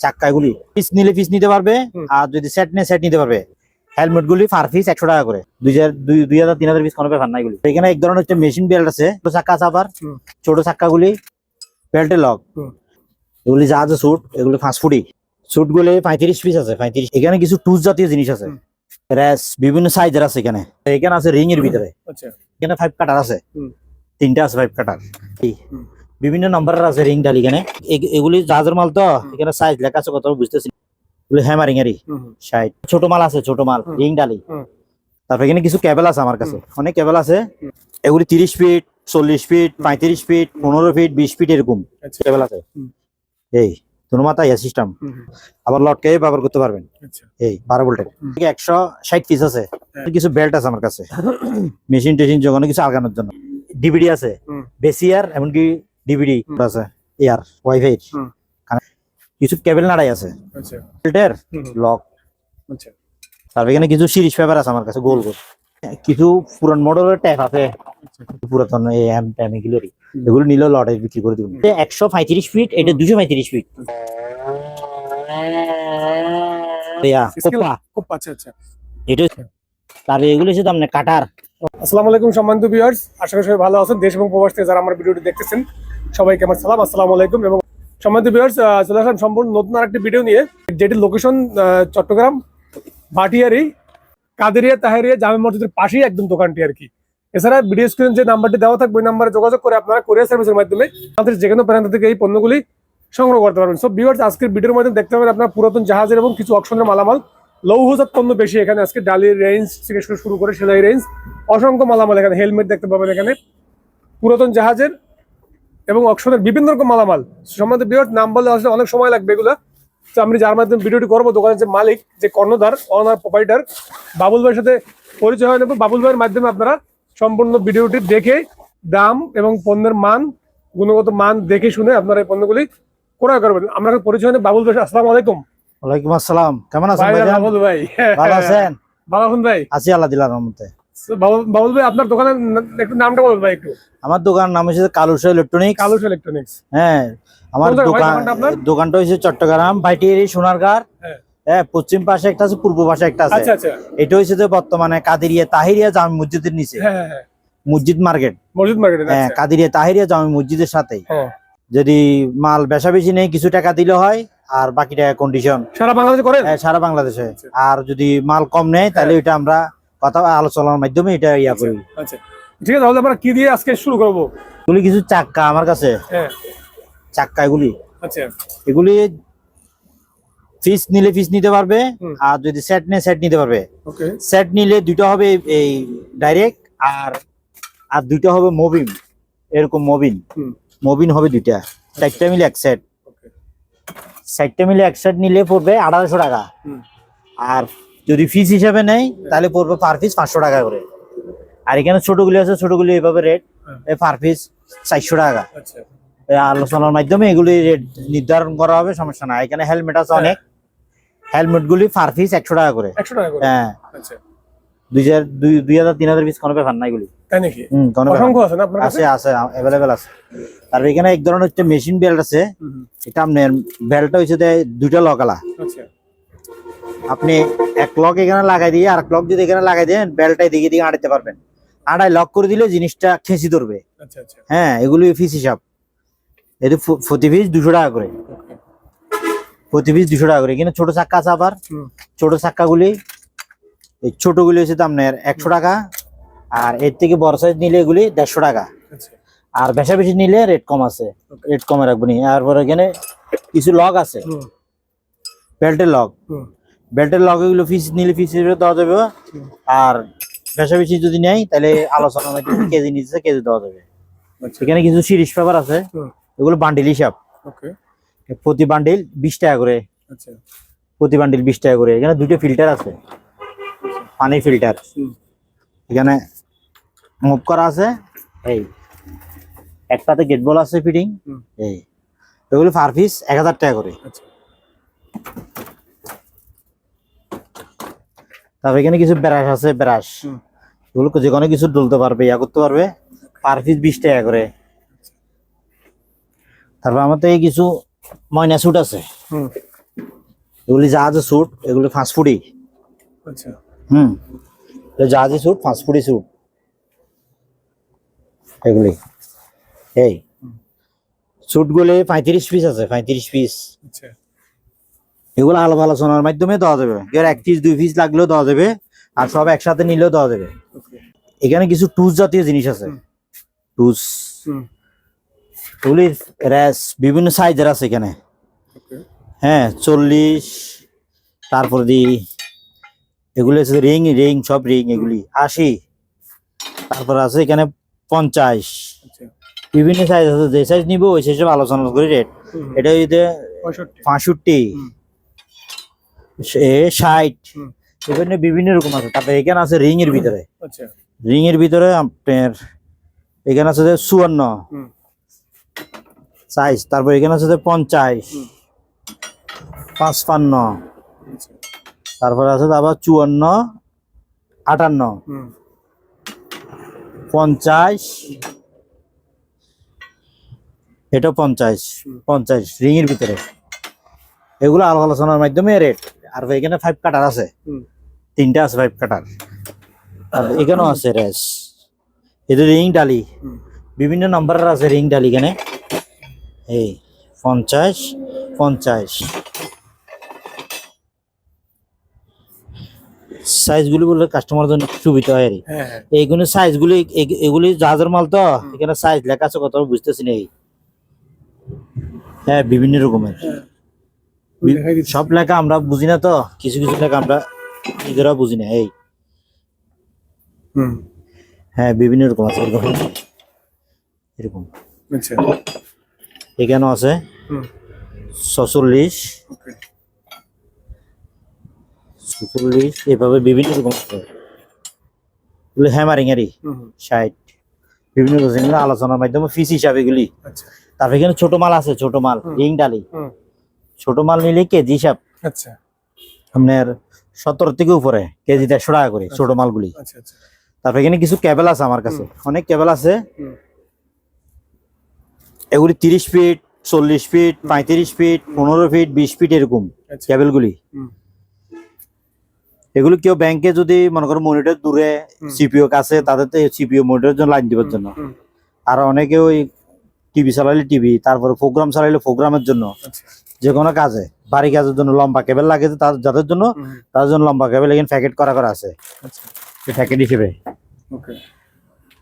চাক্কাগুলি। Piece নিলে piece নিতে পারবে আর যদি সেট নিয়ে সেট নিতে পারবে। হেলমেট গুলি পার পিস একশো টাকা করে। দুই হাজার দুই হাজার তিন হাজার পিস কোনো ব্যাপার নাই এগুলি। এখানে এক ধরনের হচ্ছে মেশিন বেল্ট আছে। ছোট চাক্কা হুম। ছোট চাক্কাগুলি বেল্টে লক এগুলি যা আছে স্যুট এগুলি পাঁচ ফুটি স্যুট গুলি পঁয়ত্রিশ পিস আছে পঁয়ত্রিশ। এখানে কিছু টুস জাতীয় জিনিস আছে। র্যাস বিভিন্ন সাইজের আছে এখানে। এখানে আছে রিং এর ভিতরে। আচ্ছা। এখানে ফাইভ কাটার আছে। তিনটা আছে ফাইভ কাটার। বিভিন্ন নম্বরের আছে রিং ডাল এখানে এগুলি জাহাজের মাল তো এখানে সাইজ লেখা আছে কত বুঝতেছি এগুলি হ্যামারিং এরই। সাইড ছোট মাল আছে ছোট মাল রিং ডালি। তারপর এখানে কিছু কেবল আছে আমার কাছে। অনেক কেবল আছে। এগুলি তিরিশ ফিট চল্লিশ ফিট পঁয়ত্রিশ ফিট পনেরো ফিট বিশ ফিট এরকম আচ্ছা। কেবল আছে। এই তোর মাথা ইয়া সিস্টেম আবার লটকে ব্যবহার করতে পারবেন। আচ্ছা। এই বারো ভোল্টের একশো ষাট পিস আছে। হ্যাঁ। কিছু বেল্ট আছে আমার কাছে। মেশিন টেশিন যখন কিছু আগানোর জন্য। ডিভিডি আছে। বেসিয়ার এমনকি ডিভিডি আছে এয়ার ওয়াইফাই। কিছু কেবল নাড়াই আছে। আচ্ছা। হুম, লক আচ্ছা। তারপর এখানে কিছু সিরিজ পেপার আছে আমার কাছে গোল গোল। কিছু পুরান মডেলের ট্যাপ আছে। আচ্ছা। পুরাতন এম ট্যাম এগুলোরই। এগুলো নিলেও লটে বিক্রি করে দিবেন একশো পঁয়ত্রিশ ফিট এটা দুশো পঁয়ত্রিশ ফিট আচ্ছা। আচ্ছা এটা তারপরে এগুলো হচ্ছে আপনার কাটার। আসসালামু আলাইকুম সম্মানিত ভিউয়ার্স আশা করি সবাই ভালো আছেন। দেশ এবং প্রবাস থেকে যারা আমার ভিডিওটি দেখতেছেন সবাইকে আমার সালাম, আসসালামু আলাইকুম। এবং সম্মানিত ভিউয়ার্স চলে আসলাম সম্পূর্ণ নতুন আর একটি ভিডিও নিয়ে। যেটির লোকেশন চট্টগ্রাম ভাটিয়ারি কাদেরিয়া, তাহেরিয়া, জামে মসজিদের পাশেই একদম দোকানটি আর কি। এছাড়া ভিডিও স্ক্রিন যে নাম্বারটি দেওয়া থাকবে, ওই নাম্বারে যোগাযোগ করে আপনারা কোরিয়ার সার্ভিসের মাধ্যমে আমাদের যে কোনো প্রান্ত থেকে এই পণ্যগুলি সংগ্রহ করতে পারবেন। সব ভিউয়ার্স আজকের ভিডিওর মাধ্যমে দেখতে পাবেন আপনার পুরাতন জাহাজের এবং কিছু অপশনের মালামাল। লৌহজাত পণ্য বেশি এখানে। আজকে ডালির রেঞ্জ থেকে শুরু করে সেলাই রেঞ্জ, অসংখ্য মালামাল এখানে, হেলমেট দেখতে পাবেন এখানে। পুরাতন জাহাজের এবং অকশনের বিভিন্ন রকম মালামাল। সম্বন্ধে বিরাট নাম বললে আসলে অনেক সময় লাগবে এগুলো। তো আমি যার মাধ্যমে ভিডিওটি করব দোকানের যে মালিক যে কর্ণধার অনার প্রোপাইটার বাবুল ভাইয়ের সাথে পরিচয় হয়ে নেব বাবুল ভাইয়ের মাধ্যমে আপনারা সম্পূর্ণ ভিডিওটি দেখে দাম এবং পণ্যের মান গুণগত মান দেখে শুনে আপনারা এই পণ্যগুলি ক্রয় করবেন। আমরা এখন পরিচয় নেব বাবুল ভাই আসসালাম আলাইকুম। ওয়ালাইকুম আসসালাম। কেমন আছেন ভাই বাবুল ভাই। ভালো আছেন? ভালো আছেন ভাই। আছি আল্লাহ দিলার রহমতে। বাবুল বাবুল ভাই আপনার দোকানের একটু নামটা বলুন ভাই একটু। আমার দোকানের নাম হচ্ছে কালুসা ইলেকট্রনিক্স কালুস ইলেকট্রনিক্স হ্যাঁ আমার কোন জায়গায় ভাই দোকান দোকানটা হচ্ছে চট্টগ্রাম ভাইটিয়ারি হ্যাঁ। হ্যাঁ পশ্চিম পাশে একটা আছে পূর্ব পাশে একটা আছে। আচ্ছা আচ্ছা। এটা হচ্ছে যে বর্তমানে কাদিরিয়া তাহিরিয়া জামি মসজিদের নিচে। মসজিদ মার্কেট। মসজিদ মার্কেটে হ্যাঁ আচ্ছা। কাদিরিয়া তাহিরিয়া জামি মসজিদের সাথে যদি মাল বেচা বেশি নেই কিছু টাকা দিলে হয় আর বাকি টাকা কন্ডিশন সারা বাংলাদেশে করেন? সারা বাংলাদেশে। আর যদি মাল কম নেয় তাহলে ওইটা আমরা কথা আলোচনার মাধ্যমে এটা ইয়া করি। আচ্ছা। ঠিক আছে তাহলে আমরা কি দিয়ে আজকে শুরু করব? এগুলি কিছু চাক্কা আমার কাছে। হ্যাঁ। চাক্কা এগুলি। আচ্ছা। এগুলি ফিস নিলে ফিস নিতে পারবে আর যদি সেট নিয়ে সেট নিতে পারবে। ওকে। সেট নিলে দুটো হবে এই ডাইরেক্ট আর আর দুটো হবে মোবিন এরকম মোবিন মোবিন হবে দুইটা। চারটা মিলে এক সেট চারটা মিলে এক সেট নিলে পড়বে আঠারোশো টাকা। আর যদি ফিস হিসাবে নেই তাহলে পড়বে পার পিস পাঁচশো টাকা করে। আর এখানে ছোটগুলি আছে ছোটগুলি এইভাবে রেট। পার পিস চারশো টাকা। আচ্ছা। আলোচনার মাধ্যমে এগুলি রেট নির্ধারণ করা হবে সমস্যা নাই। এখানে হেলমেট আছে অনেক। হেলমেট গুলি পার পিস একশো টাকা করে। হ্যাঁ। আচ্ছা। দুই হাজার দুই হাজার তিন হাজার পিস কোনো ব্যাপার এগুলি। আছে না না। আছে অ্যাভেলেবেল আছে। আর এখানে এক ধরনের মেশিন বেল্ট আছে। এটা আপনার বেল্টটা হচ্ছে দুইটা লকালা আপনি এক লক এখানে লাগাই দিয়ে আর এক লক যদি এখানে লাগাই দেন বেল্টটা দিকে দিকে আড়াইতে পারবেন। আড়াই লক করে দিলে জিনিসটা খেঁচি ধরবে। আচ্ছা আচ্ছা। হ্যাঁ এগুলি ফিস হিসাব। এটি প্রতি পিস দুশো টাকা করে। প্রতি পিস দুশো টাকা করে। এখানে ছোট চাক্কা আছে আবার। ছোট চাক্কাগুলি এই ছোটগুলি হচ্ছে আপনার একশো টাকা। আর এর থেকে বড় সাইজ নিলে এগুলি দেড়শো টাকা। আচ্ছা। আর বেশা বেশি নিলে রেট কম আছে। রেট কমে রাখব নি। তারপর এখানে কিছু লক আছে। বেল্টের লক বেল্টের লক এগুলো ফিস নিলে ফিস হিসেবে দেওয়া যাবে। আর বেশা বেশি যদি নেয় তাহলে আলোচনা মাধ্যমে কেজি নিচ্ছে কেজি দেওয়া যাবে। এখানে কিছু সিরিজ পেপার আছে। এগুলো বান্ডিল হিসাব। প্রতি বান্ডিল বিশ টাকা করে। আচ্ছা। প্রতি বান্ডিল বিশ টাকা করে। এখানে দুটো ফিল্টার আছে। পানি ফিল্টার। এখানে মুভ করা আছে। এই। একটাতে গেট বল আছে ফিটিং। এই। এগুলো পার পিস এক হাজার টাকা করে। আচ্ছা। তারপর এখানে কিছু ব্রাশ আছে ব্রাশ। হুম। এগুলো যে কোনো কিছু ডলতে পারবে ইয়া করতে পারবে। পার পিস বিশ টাকা করে। তারপর এই কিছু ময়না স্যুট আছে। এগুলি জাহাজের স্যুট এগুলি ফাঁসফুডি আচ্ছা। হুম। এটা জাহাজি স্যুট ফাঁসফুডি স্যুট এগুলি। এই। স্যুটগুলি পঁয়ত্রিশ পিস আছে পঁয়ত্রিশ পিস আচ্ছা। এগুলো আলাদা আলোচনার মাধ্যমে দেওয়া যাবে। এর এক পিস দুই পিস লাগলেও দেওয়া যাবে আর সব একসাথে নিলেও দেওয়া যাবে। এখানে কিছু টুস জাতীয় জিনিস আছে। টুস এগুলি র্যাস বিভিন্ন সাইজের আছে এখানে। হ্যাঁ চল্লিশ তারপর দি এগুলি আছে রিং রিং সব রিং এগুলি। আশি তারপর আছে এখানে পঞ্চাশ। আচ্ছা। বিভিন্ন সাইজ আছে যে সাইজ নিবো ওই সাইজে আলোচনা করি রেট। এটা যদি পঁয়ষট্টি। ষাট। এখানে বিভিন্ন রকম আছে। তারপরে এখানে আছে রিং এর ভিতরে। আচ্ছা। রিং এর ভিতরে আপনার এখানে আছে যে চুয়ান্ন। সাইজ। তারপর এখানে আছে যে পঞ্চাশ। পাঁচপান্ন। আচ্ছা। তারপরে আছে আবার চুয়ান্ন আটান্ন। পঞ্চাশ। এটা পঞ্চাশ। পঞ্চাশ। রিং এর ভিতরে। এগুলো আলো আলোচনার মাধ্যমে রেট আর এখানে ফাইভ কাটার আছে। তিনটা আছে ফাইভ কাটার আর এখানেও আছে রেস। এটা রিং ডালি। বিভিন্ন নম্বরের আছে রিং ডালি এখানে। এই পঞ্চাশ পঞ্চাশ। সাইজগুলি বললে কাস্টমার জন্য সুবিধা হয় আর। হ্যাঁ হ্যাঁ। এইগুলো সাইজগুলি এগুলি জাহাজের মাল তো। এখানে সাইজ লেখা আছে কত বুঝতেছি না এই। হ্যাঁ বিভিন্ন রকমের। দিচ্ছি। সব লেখা আমরা বুঝি না তো? কিছু কিছু লেখা আমরা নিজেরা বুঝি না এই। হ্যাঁ বিভিন্ন রকম আছে এরকম। এরকম। আচ্ছা। এখানেও আছে। ছচল্লিশ। ছচল্লিশ এভাবে বিভিন্ন রকম আছে। এগুলো হ্যামারিং এরই। ষাট। বিভিন্ন আলোচনার মাধ্যমে ফিস হিসাবে এগুলি। আচ্ছা। তারপরে এখানে ছোট মাল আছে ছোট মাল। রিং ডালি। ছোট মাল নিলে কেজি হিসাব। আচ্ছা। আপনার সতেরো থেকে উপরে কেজি দেড়শো টাকা করে ছোট মালগুলি। আচ্ছা আচ্ছা। তারপরে এখানে কিছু কেবেল আছে আমার কাছে। অনেক কেবেল আছে। এগুলি তিরিশ ফিট চল্লিশ ফিট পঁয়ত্রিশ ফিট পনেরো ফিট বিশ ফিট এরকম আচ্ছা। কেবলগুলি এগুলো কেউ ব্যাংকে যদি মনে করো মনিটর দূরে। সিপিও কাছে তাদের তো সিপিও মনিটরের জন্য লাইন দিবার জন্য। আর অনেকে ওই টিভি চালাইলে টিভি তারপরে প্রোগ্রাম চালাইলে প্রোগ্রামের জন্য। আচ্ছা। যে কোনো কাজে বাড়ি কাজের জন্য লম্বা কেবল লাগে যে তার যাদের জন্য তাদের জন্য লম্বা কেবল এখানে প্যাকেট করা করা আছে। আচ্ছা। প্যাকেট হিসেবে।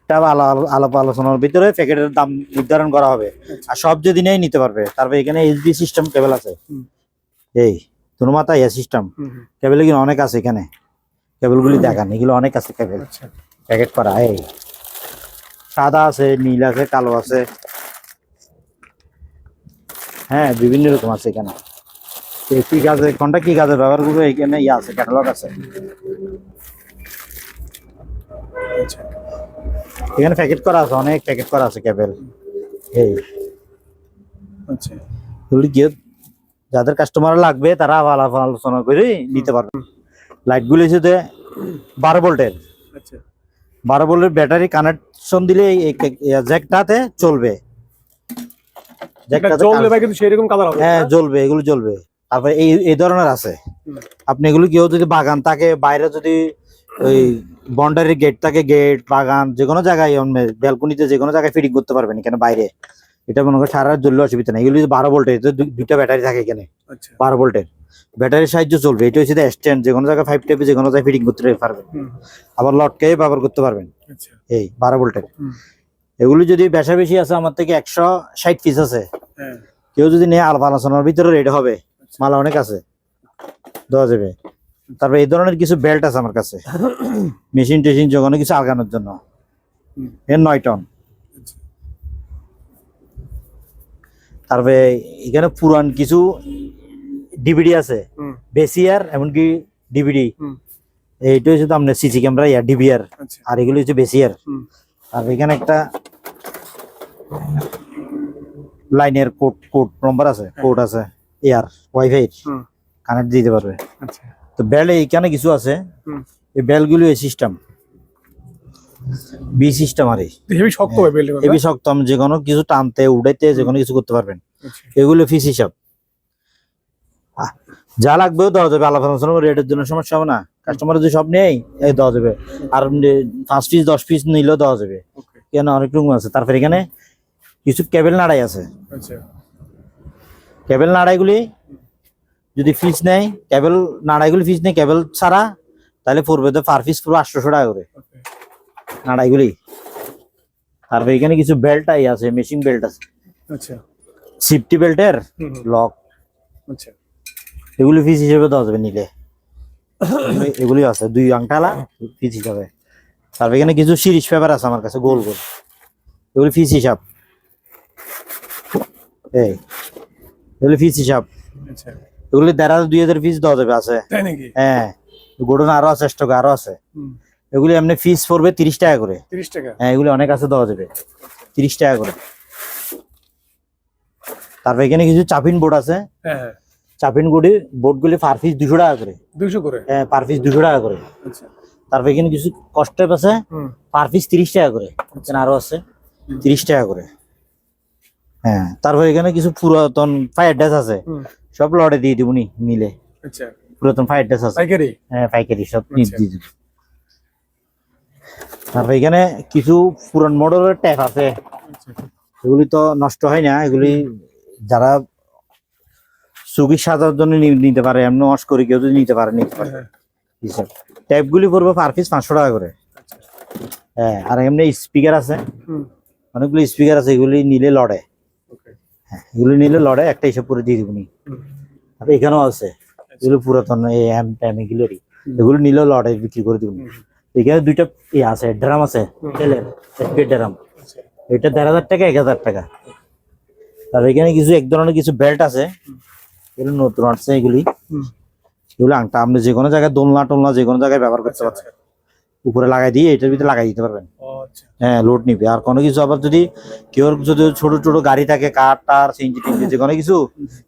এটা আলো আলো- আলাপ আলোচনার ভিতরে প্যাকেটের দাম নির্ধারণ করা হবে। আর সব যদি নেই নিতে পারবে। তারপরে এখানে এইচডি সিস্টেম কেবল আছে। এই তোর মাথা ইয়ে সিস্টেম কেবল এগুলো অনেক আছে এখানে। কেবলগুলি দেখান এগুলো অনেক আছে কেবল আচ্ছা। প্যাকেট করা এই। সাদা আছে নীল আছে কালো আছে। হ্যাঁ বিভিন্ন রকম আছে এখানে। কি কাজে কোনটা কি কাজে ব্যবহার করবে? এখানে ইয়ে আছে ক্যাটালগ আছে। এখানে প্যাকেট করা আছে অনেক প্যাকেট করা আছে কেবল এই। আচ্ছা। যাদের কাস্টমার লাগবে তারা আলাপ আলোচনা করে নিতে পারবে। লাইটগুলি হচ্ছে বারো ভোল্টের। আচ্ছা। বারো ভোল্টের ব্যাটারি কানেকশন দিলে এই জ্যাকটাতে চলবে। কিন্তু সেরকম কালার হবে হ্যাঁ জ্বলবে এগুলো জ্বলবে। তারপরে এই এই ধরনের আছে। আপনি এগুলো কেউ যদি বাগান থাকে বাইরে যদি ওই বন্ডারি গেট থাকে গেট বাগান যে কোনো জায়গায় ব্যালকনিতে যে কোনো জায়গায় ফিটিং করতে পারবেন এখানে বাইরে। এটা মনে করেন সারা রাত জ্বললে অসুবিধা নেই। এগুলো বারো ভোল্টের দুইটা ব্যাটারি থাকে এখানে। আচ্ছা। বারো ভোল্টের ব্যাটারির সাহায্য চলবে। এটা হচ্ছে স্ট্যান্ড যে কোনো জায়গায় ফাইভ টাইপে যে কোনো জায়গায় ফিটিং করতে পারবেন। আবার লটকে ব্যবহার করতে পারবেন। আচ্ছা। এই বারো ভোল্টের এগুলো যদি বেশা বেশি আছে আমার থেকে একশো ষাট পিস আছে। হ্যাঁ। কেউ যদি নেয় আলাপ আলোচনার ভিতরে রেডি হবে। মাল অনেক আছে। দেওয়া যাবে। তারপরে এই ধরনের কিছু বেল্ট আছে আমার কাছে। মেশিন টেশিন যোগানো কিছু আলগানোর জন্য। এর নয় টন। তারপরে এখানে পুরান কিছু ডিভিডি আছে। বেসিয়ার এমনকি ডিভিডি এইটা হচ্ছে তো আপনার সিসি ক্যামেরা ইয়া ডিভিআর আচ্ছা। আর এগুলো হচ্ছে বেসিয়ার। আর এখানে একটা লাইনের কোড কোড নম্বর আছে কোড আছে এয়ার ওয়াইফাই কানেক্ট দিতে পারবে। আচ্ছা। তো বেল এইখানে কিছু আছে। এই বেলগুলো এই সিস্টেম বি সিস্টেম আর এই। শক্ত এবি শক্তম যে কোনো কিছু টানতে উড়াইতে যে কোনো কিছু করতে পারবেন। আচ্ছা। এগুলো ফিস হিসাব আহ, যা লাগবেও দেওয়া যাবে। আলাদা রেটের জন্য সমস্যা হবে না। কাস্টমার যদি সব নেই এই দেওয়া যাবে। আর পাঁচ পিস দশ পিস নিলেও দেওয়া যাবে। কেন? অনেক রকম আছে। তারপরে এখানে কিছু কেবেল নাড়াই আছে। কেবেল নাড়াইগুলি যদি ফিস নেয় কেবেল নাড়াইগুলি ফিস নেই কেবেল ছাড়া তাহলে পড়বে তো পার পিস পুরো আটশোশো টাকা করে। নাড়াইগুলি। তারপরে এখানে কিছু বেল্ট আই আছে মেশিন বেল্ট আছে। আচ্ছা। সিফটি বেল্টের লক আচ্ছা। এগুলি ফিস হিসেবে দেওয়া যাবে নিলে। এগুলি- আছে দুই আংটালা ফিস হিসাবে। তারপর এখানে কিছু সিরিজ পেপার আছে আমার কাছে গোল গোল। এগুলি ফিস হিসাব। এই এগুলি ফিস হিসাব। আচ্ছা। এগুলি দেড় হাজার দুই হাজার ফিস দেওয়া যাবে আছে। হ্যাঁ গোডন আরও আছে স্টক আরও আছে। এগুলি এমনি ফিস পড়বে তিরিশ টাকা করে। তিরিশ টাকা? হ্যাঁ এগুলি অনেক আছে দেওয়া যাবে। তিরিশ টাকা করে। তারপর এখানে কিছু চাপিন বোর্ড আছে। হ্যাঁ। হ্যাঁ চাপিন গুড়ি বোর্ডগুলি পার পিস দুশো টাকা করে। দুইশো করে? হ্যাঁ পার পিস দুশো টাকা করে। আচ্ছা। তারপর এখানে কিছু কস্টেপ আছে পার পিস তিরিশ টাকা করে। আরও আছে তিরিশ টাকা করে। হ্যাঁ তারপর এখানে কিছু পুরাতন ফায়ার ড্রেস আছে। সব লড়ে দিয়ে দিবনি নিলে। আচ্ছা। পুরাতন ফায়ার ড্রেস আছে। পাইকারি? হ্যাঁ পাইকারি সব আচ্ছা। দিয়ে দিব। তারপর এখানে কিছু পুরান মডেলের ট্যাপ আছে। আচ্ছা। এগুলি তো নষ্ট হয় না এগুলি যারা সুগি সাজার জন্য নিতে পারে এমন ওয়াশ করে কেউ যদি নিতে পারে নিতে পারে। ট্যাপগুলি পড়বে পার পিস পাঁচশো টাকা করে। হ্যাঁ আর এমনি স্পিকার আছে। অনেকগুলো স্পিকার আছে এগুলি নিলে লড়ে। হ্যাঁ এগুলি নিলে লড়ে একটা হিসাব করে দিয়ে দিবনি। আর এখানেও আছে। এগুলো পুরাতন এই এম ট্যাম এগুলোরই। এগুলো নিলেও লড়ে বিক্রি করে দিবনি। এখানে দুইটা ইয়ে আছে ড্রাম আছে। তেলের ড্রাম। আচ্ছা। এটা দেড় হাজার টাকা এক হাজার টাকা। আর এখানে কিছু এক ধরনের কিছু বেল্ট আছে। এগুলো নতুন আসছে এগুলি। এগুলো আংটা আপনি যে কোনো জায়গায় দোলনা টোলনা যে কোনো জায়গায় ব্যবহার করতে আচ্ছা। পারছেন। উপরে লাগাই দিয়ে এটার ভিতরে লাগাই দিতে পারবেন। আচ্ছা। হ্যাঁ লোড নিবে। আর কোনো কিছু আবার যদি কেউ যদি ছোট ছোট গাড়ি থাকে কার টার সিঞ্জি টিঞ্জি যে কোনো কিছু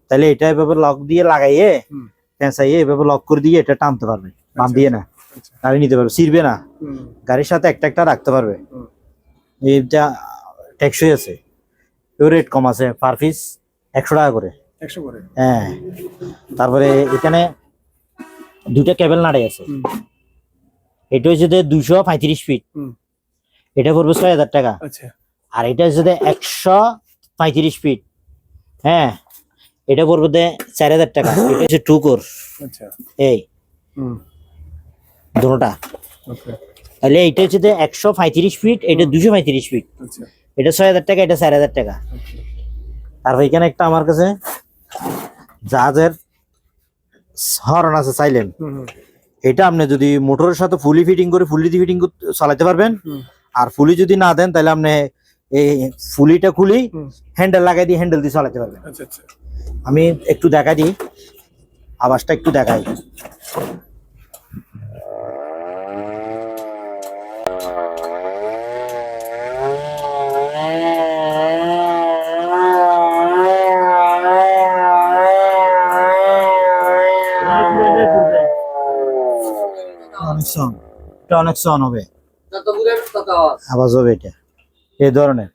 তাহলে এটা এভাবে লক দিয়ে লাগাইয়ে ফেঁসাইয়ে এভাবে লক করে দিয়ে এটা টানতে পারবে। বান আচ্ছা। দিয়ে না। গাড়ি নিতে পারবে। ছিড়বে না। গাড়ির সাথে একটা একটা রাখতে পারবে। এইটা টেকসই আছে। রেট কম আছে পার পিস একশো টাকা করে। হ্যাঁ। তারপরে এখানে দুইটা কেবল নাড়াই আছে। এটা হচ্ছে যে দুইশো পঁয়ত্রিশ ফিট এটা পড়বে ছয় হাজার টাকা। আচ্ছা। আর এটা হচ্ছে একশো পঁয়ত্রিশ ফিট হ্যাঁ। এটা পড়বে চার হাজার টাকা। এটা হচ্ছে টু কোর আচ্ছা। এই। দুটোটা। ওকে তাহলে এটা হচ্ছে যে একশো পঁয়ত্রিশ ফিট এটা দুশো পঁয়ত্রিশ ফিট আচ্ছা। এটা ছয় হাজার টাকা এটা চার হাজার টাকা। তারপর এখানে একটা আমার কাছে জাহাজের হর্ন আছে হুম এটা আপনি যদি মোটরের সাথে ফুলি ফিটিং করে ফুলি ফিটিং চালাতে পারবেন আর ফুলি যদি না দেন তাহলে আপনি এই ফুলিটা খুলি হ্যান্ডেল লাগাই দিয়ে হ্যান্ডেল দিয়ে চালাতে পারবেন। আচ্ছা আচ্ছা। আমি একটু দেখাই দিই আওয়াজটা একটু দেখাই। অনেক সন এটা অনেক সন হবে। আওয়াজ হবে এটা। এই ধরনের।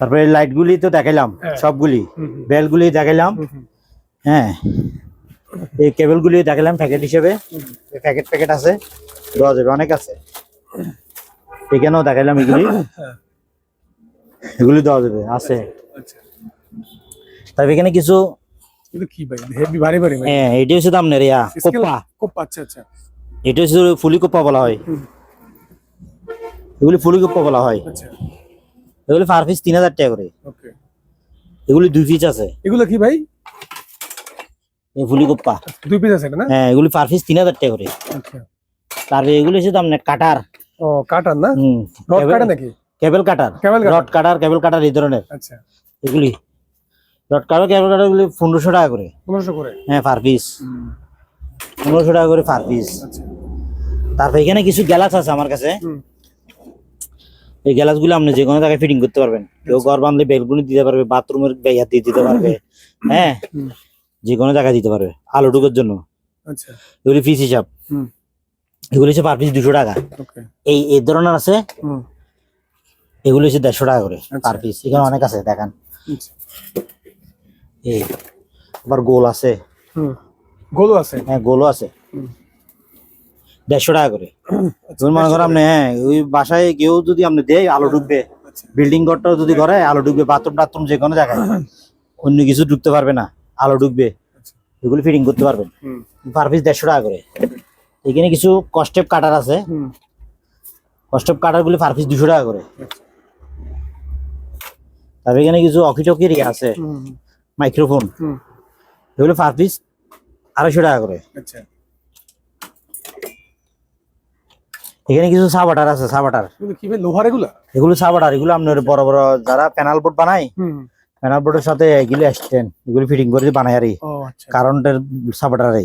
তারপরে লাইট গুলি তো দেখাইলাম হ্যাঁ। সবগুলি। হুম হুম। গুলি দেখাইলাম। হ্যাঁ। এই কেবল গুলি দেখালাম প্যাকেট হিসেবে প্যাকেট প্যাকেট আছে। দেওয়া যাবে অনেক আছে। এখানেও দেখাইলাম এগুলি। হ্যাঁ। এগুলি দেওয়া যাবে আছে। আচ্ছা। তবে এখানে কিছু কি ভাই? হেভি ভারী ভারী হ্যাঁ এটা হচ্ছে দাম নেই ইয়া কোপ্পা আচ্ছা আচ্ছা। এটা হচ্ছে ফুলি কোপ্পা বলা হয়। এগুলি ফুলি কোপ্পা বলা হয়। আচ্ছা। এগুলি পার পিস তিন হাজার টাকা করে। এগুলি দুই পিস আছে। এগুলো কি ভাই? এই ফুলি দুই পিস আছে না? হ্যাঁ এগুলি পার পিস তিন হাজার টাকা করে। আচ্ছা। তারপরে এগুলি হচ্ছে দাম কাটার ও কাটার না? হুম। রড কাটা নাকি? কেবল কাটার কাটার রড কাটার কেবল কাটার এই ধরনের। আচ্ছা। এগুলি। রড কাটার কেবল কাটার গুলি পনেরোশো টাকা করে। পনেরোশো করে? হ্যাঁ পার পিস পনেরোশো টাকা করে পার পিস আচ্ছা। তারপর এখানে কিছু গ্যালাস আছে আমার কাছে। এই গ্যালাসগুলো আপনি যে কোনো জায়গায় ফিটিং করতে পারবেন। কেউ ঘর বাঁধলে বেলগুনি দিতে পারবে বাথরুমের বেয়ার দিয়ে দিতে পারবে। হ্যাঁ? যে কোনো জায়গায় দিতে পারবে আলো ঢুকের জন্য। আচ্ছা। এগুলি পিস হিসাব হুম। এগুলি হচ্ছে পার পিস দুশো টাকা। এই এই ধরনের আছে। এগুলি হচ্ছে দেড়শো টাকা করে আচ্ছা। পার পিস এখানে অনেক আছে দেখান। আচ্ছা। এই আবার গোল আছে। গোলও আছে? হ্যাঁ গোলও আছে। দেড়শো টাকা করে। তুমি মনে করো আপনি হ্যাঁ ওই বাসায় কেউ যদি আপনি দেয় আলো ঢুকবে আচ্ছা বিল্ডিং ঘরটাও যদি করে আলো ঢুকবে বাথরুম টাথরুম যে কোনো জায়গায় অন্য কিছু ঢুকতে পারবে না আলো ঢুকবে আচ্ছা। এগুলি ফিটিং করতে পারবেন পার পিস দেড়শো টাকা করে। এখানে কিছু কস্টেপ কাটার আছে। কস্টেপ কাটার গুলি পার পিস দুশো টাকা করে। আচ্ছা। তারপরে এখানে কিছু অকিটকির ইয়ে আছে। মাইক্রোফোন এগুলো পার পিস আড়াইশো টাকা করে। আচ্ছা। এখানে কিছু সাবাটার আছে সাবাটার। লোহার এগুলা? এগুলো সাবাটার এগুলো আপনার বড় বড় যারা প্যানাল বোর্ড বানায় প্যানাল বোর্ডের সাথে এগুলি আসছেন এগুলি ফিটিং করে বানায় আর আচ্ছা। কারণটার সাবাটারে।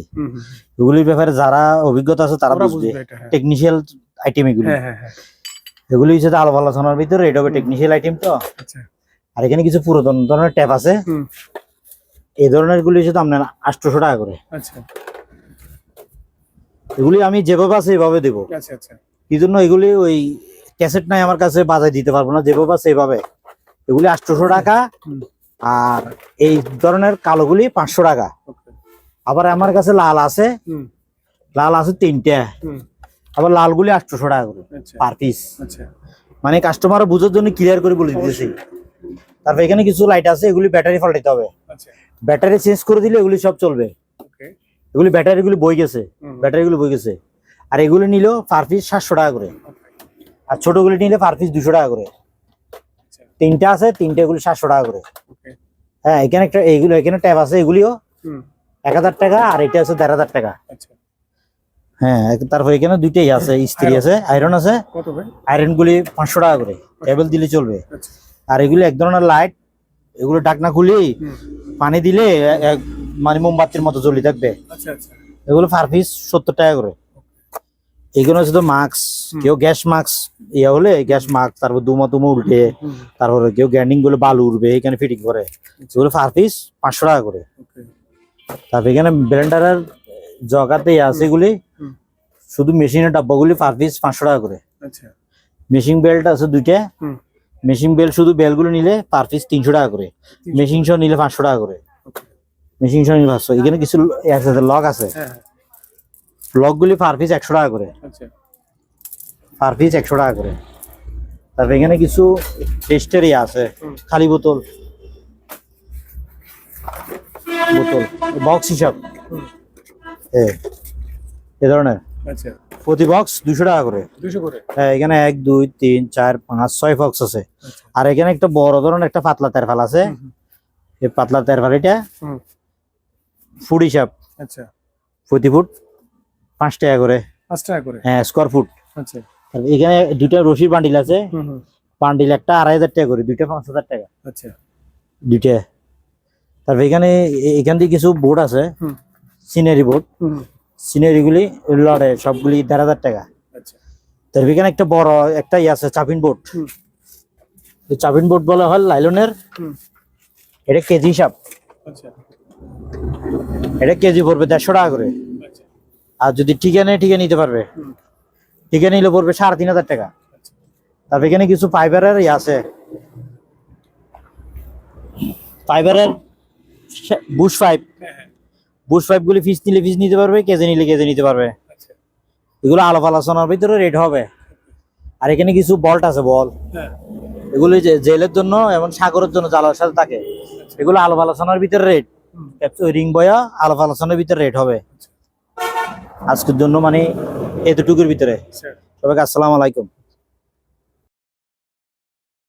এগুলির ব্যাপারে যারা অভিজ্ঞতা আছে তারা বুঝবে। টেকনিশিয়াল আইটেম এগুলি। এগুলি হচ্ছে আলো আলোচনার ভিতরে এটা হবে টেকনিশিয়াল আইটেম তো। আচ্ছা। আর এখানে কিছু পুরাতন ধরনের ট্যাপ আছে। এই ধরনের গুলি হচ্ছে আপনার আটশোশো টাকা করে। আচ্ছা। এগুলি আমি যেভাবে আছে এভাবে দেবো। আচ্ছা আচ্ছা। কি জন্য এগুলি ওই ক্যাসেট নাই আমার কাছে বাজায় দিতে পারব না যেভাবে এভাবে এগুলি আটশোশো টাকা আর এই ধরনের কালোগুলি পাঁচশো টাকা। আবার আমার কাছে লাল আছে লাল আছে তিনটা। আবার লালগুলি আটশোশো টাকা করে আচ্ছা। পার পিস আচ্ছা। মানে কাস্টমার বুঝার জন্য ক্লিয়ার করে বলে দিতেছি। তারপর এখানে কিছু লাইট আছে এগুলি ব্যাটারি পাল্টাতে হবে। আচ্ছা। ব্যাটারি চেঞ্জ করে দিলে এগুলি সব চলবে। এগুলি ব্যাটারিগুলি বই গেছে। ব্যাটারিগুলো বই গেছে। আর এগুলি নিল পার পিস সাতশো টাকা করে। আর ছোটগুলি নিলে পার পিস দুশো টাকা করে। আচ্ছা তিনটা আছে তিনটা এগুলি সাতশো টাকা করে। হ্যাঁ এখানে একটা এইগুলো এখানে ট্যাপ আছে এগুলিও। এক হাজার টাকা আর এটা আছে দেড় হাজার টাকা। আচ্ছা। হ্যাঁ তারপর এখানে দুইটাই আছে ইস্ত্রি আছে আয়রন আছে। আয়রন গুলি পাঁচশো টাকা করে টেবিল দিলে চলবে। আচ্ছা। আর এগুলি এক ধরনের লাইট এগুলো ডাকনা খুলি পানি দিলে মানে মোমবাতির মতো জ্বলি থাকবে। আচ্ছা আচ্ছা। এগুলো পার পিস সত্তর টাকা করে। এগুলো তো মাস্ক কেউ গ্যাস মাস্ক ইয়ে হলে গ্যাস মাস্ক তারপর দুমা তুমো উল্টে তারপরে কেউ গ্যান্ডিংগুলো বালু উঠবে এখানে ফিটিং করে। এগুলো পার পিস পাঁচশো টাকা করে। তারপর এখানে ব্লেন্ডারের জগাতে আছে এগুলি। শুধু মেশিনের ডাব্বাগুলি পার পিস পাঁচশো টাকা করে। মেশিন বেল্ট আছে দুইটা। মেশিন বেল্ট শুধু বেলগুলো নিলে পার পিস তিনশো টাকা করে। মেশিন সহ নিলে পাঁচশো টাকা করে। মেশিন মেশিং সহ নিলে পাঁচশো। এখানে কিছু লক আছে। হ্যাঁ হ্যাঁ লক গুলি পার পিস একশো টাকা করে। আচ্ছা। পার পিস একশো টাকা করে। তারপর এখানে কিছু টেস্টের ইয়ে আছে খালি বোতল। বোতল বক্স হিসাব। এ ধরনের। আচ্ছা। প্রতি বক্স দুশো টাকা করে। হ্যাঁ এখানে এক দুই তিন চার পাঁচ ছয় বক্স আছে। আচ্ছা। আর এখানে একটা বড় ধরনের একটা পাতলা তেরফাল আছে। এই পাতলা তেরফাল এটা ফুট হিসাব। আচ্ছা। প্রতি ফুট পাঁচ টাকা করে। পাঁচ টাকা করে। হ্যাঁ স্কোয়ার ফুট আচ্ছা। এখানে দুইটা রশির বান্ডিল আছে। বান্ডিল একটা আড়াই হাজার টাকা করে দুইটা পাঁচ হাজার টাকা। আচ্ছা। দুইটা। তারপর এখানে এখান থেকে কিছু বোর্ড আছে। হুম। সিনারি বোর্ড হুম সিনারি গুলি লড়ে সবগুলি দেড় হাজার টাকা। আচ্ছা। তারপর এখানে একটা বড় একটা ইয়ে আছে চাপিন বোর্ড চাপিন বোর্ড বলা হয় লাইলনের। হুম। এটা কেজি হিসাব। আচ্ছা। এটা কেজি পড়বে দেড়শো টাকা করে। আর যদি টিকা নেয় টিকা নিতে পারবে। টিকা নিলে পড়বে সাড়ে তিন হাজার টাকা। আচ্ছা তারপর এখানে কিছু ফাইবারের ইয়ে আছে। ফাইবারের বুশ পাইপ বুশ পাইপ গুলি ফিস নিলে ফিস নিতে পারবে কেজে নিলে কেজে নিতে পারবে। আচ্ছা। এগুলো আলাপ আলোচনার ভিতরে রেট হবে। আর এখানে কিছু বল্ট আছে বল হ্যাঁ। এগুলো যে জেলের জন্য এবং সাগরের জন্য জালার সাথে থাকে। এগুলো আলাপ আলোচনার ভিতরে রেট রিং বয়া আলাপ আলোচনার ভিতরে রেট হবে। আজকের জন্য মানে এতটুকুর ভিতরে। সবাইকে আসসালামু আলাইকুম।